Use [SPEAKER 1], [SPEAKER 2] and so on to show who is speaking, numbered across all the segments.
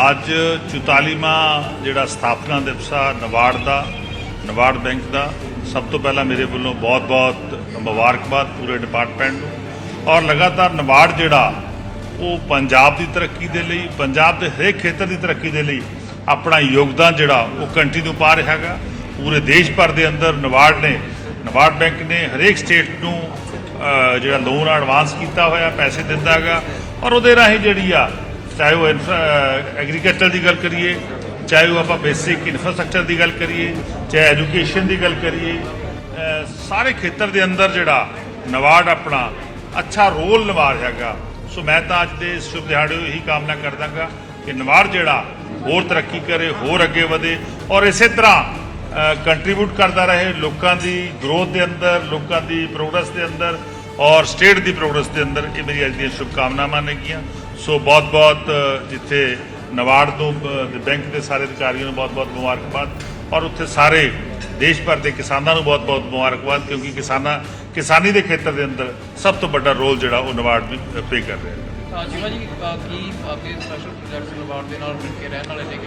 [SPEAKER 1] ਅੱਜ 44ਵਾਂ ਜਿਹੜਾ ਸਥਾਪਨਾ ਦਿਵਸ ਆ ਨਵਾਰਡ ਦਾ ਨਵਾਰਡ ਬੈਂਕ ਦਾ, ਸਭ ਤੋਂ ਪਹਿਲਾਂ ਮੇਰੇ ਵੱਲੋਂ ਬਹੁਤ-ਬਹੁਤ ਮੁਬਾਰਕਬਾਦ ਪੂਰੇ ਡਿਪਾਰਟਮੈਂਟ ਨੂੰ। ਔਰ ਲਗਾਤਾਰ ਨਵਾਰਡ ਜਿਹੜਾ, ਉਹ ਪੰਜਾਬ ਦੀ ਤਰੱਕੀ ਦੇ ਲਈ, ਪੰਜਾਬ ਦੇ ਹਰੇਕ ਖੇਤਰ ਦੀ ਤਰੱਕੀ ਦੇ ਲਈ ਆਪਣਾ ਯੋਗਦਾਨ ਜਿਹੜਾ, ਉਹ ਕੰਟੀਨਿਊ ਪਾ ਰਿਹਾ ਹੈਗਾ। ਪੂਰੇ ਦੇਸ਼ ਭਰ ਦੇ ਅੰਦਰ ਨਵਾਰਡ ਨੇ ਨਵਾਰਡ ਬੈਂਕ ਨੇ ਹਰੇਕ ਸਟੇਟ ਨੂੰ ਜਿਹੜਾ ਲੋਨ ਐਡਵਾਂਸ ਕੀਤਾ ਹੋਇਆ, ਪੈਸੇ ਦਿੰਦਾ ਹੈਗਾ। ਔਰ ਉਹਦੇ ਰਾਹੀਂ ਜਿਹੜੀ ਆ ਚਾਹੇ ਉਹ ਐਗਰੀਕਲਚਰ ਦੀ ਗੱਲ ਕਰੀਏ, ਚਾਹੇ ਉਹ ਆਪਾਂ ਬੇਸਿਕ ਇਨਫਰਾਸਟ੍ਰਕਚਰ ਦੀ ਗੱਲ ਕਰੀਏ, ਚਾਹੇ ਐਜੂਕੇਸ਼ਨ ਦੀ ਗੱਲ ਕਰੀਏ ਸਾਰੇ ਖੇਤਰ ਦੇ ਅੰਦਰ ਜਿਹੜਾ ਨਵਾਰਡ ਆਪਣਾ ਅੱਛਾ ਰੋਲ ਨਿਭਾ ਰਿਹਾ ਹੈਗਾ। ਸੋ ਮੈਂ ਤਾਂ ਅੱਜ ਦੇ ਸ਼ੁਭ ਦਿਹਾੜੇ ਨੂੰ ਇਹੀ ਕਾਮਨਾ ਕਰਦਾਗਾ ਕਿ ਨਵਾਰਡ ਜਿਹੜਾ ਹੋਰ ਤਰੱਕੀ ਕਰੇ, ਹੋਰ ਅੱਗੇ ਵਧੇ ਔਰ ਇਸੇ ਤਰ੍ਹਾਂ ਕੰਟਰੀਬਿਊਟ ਕਰਦਾ ਰਹੇ ਲੋਕਾਂ ਦੀ ਗਰੋਥ ਦੇ ਅੰਦਰ, ਲੋਕਾਂ ਦੀ ਪ੍ਰੋਗਰੈਸ ਦੇ ਅੰਦਰ ਔਰ ਸਟੇਟ ਦੀ ਪ੍ਰੋਗਰੈਸ ਦੇ ਅੰਦਰ ਇਹ ਮੇਰੀ ਅੱਜ ਦੀਆਂ ਸ਼ੁਭਕਾਮਨਾਵਾਂ ਨੇਗੀਆਂ ਸੋ ਬਹੁਤ ਬਹੁਤ ਜਿੱਥੇ ਨਵਾਰਡ ਤੋਂ ਬੈਂਕ ਦੇ ਸਾਰੇ ਅਧਿਕਾਰੀਆਂ ਨੂੰ ਬਹੁਤ ਬਹੁਤ ਮੁਬਾਰਕਬਾਦ ਔਰ ਉੱਥੇ ਸਾਰੇ ਦੇਸ਼ ਭਰ ਦੇ ਕਿਸਾਨਾਂ ਨੂੰ ਬਹੁਤ ਬਹੁਤ ਮੁਬਾਰਕਬਾਦ ਕਿਉਂਕਿ ਕਿਸਾਨਾਂ ਕਿਸਾਨੀ ਦੇ ਖੇਤਰ ਦੇ ਅੰਦਰ ਸਭ ਤੋਂ ਵੱਡਾ ਰੋਲ ਜਿਹੜਾ ਉਹ ਨਵਾਰਡ ਵੀ ਪਲੇ ਕਰ ਰਿਹਾ ਹੈ।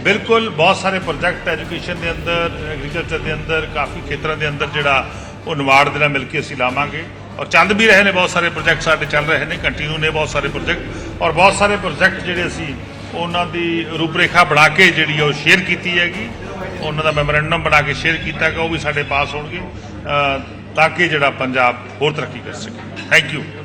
[SPEAKER 1] ਬਿਲਕੁਲ ਬਹੁਤ ਸਾਰੇ ਪ੍ਰੋਜੈਕਟ ਐਜੂਕੇਸ਼ਨ ਦੇ ਅੰਦਰ ਐਗਰੀਕਲਚਰ ਦੇ ਅੰਦਰ ਕਾਫੀ ਖੇਤਰਾਂ ਦੇ ਅੰਦਰ ਜਿਹੜਾ ਉਹ ਨਵਾਰਡ ਦੇ ਨਾਲ ਮਿਲ ਕੇ ਅਸੀਂ ਲਾਵਾਂਗੇ। ਔਰ ਚੱਲ ਵੀ ਰਹੇ ਨੇ, ਬਹੁਤ ਸਾਰੇ ਪ੍ਰੋਜੈਕਟ ਸਾਡੇ ਚੱਲ ਰਹੇ ਨੇ ਕੰਟੀਨਿਊ ਨੇ ਬਹੁਤ ਸਾਰੇ ਪ੍ਰੋਜੈਕਟ ਔਰ ਬਹੁਤ ਸਾਰੇ ਪ੍ਰੋਜੈਕਟ ਜਿਹੜੇ ਅਸੀਂ ਉਹਨਾਂ ਦੀ ਰੂਪਰੇਖਾ ਬਣਾ ਕੇ ਜਿਹੜੀ ਆ ਉਹ ਸ਼ੇਅਰ ਕੀਤੀ ਹੈਗੀ। ਉਹਨਾਂ ਦਾ ਮੈਮੋਰੈਂਡਮ ਬਣਾ ਕੇ ਸ਼ੇਅਰ ਕੀਤਾ ਕਿ ਉਹ ਵੀ ਸਾਡੇ ਪਾਸ ਹੋਣਗੇ ਤਾਂ ਕਿ ਜਿਹੜਾ ਪੰਜਾਬ ਹੋਰ ਤਰੱਕੀ ਕਰ ਸਕੇ। Thank you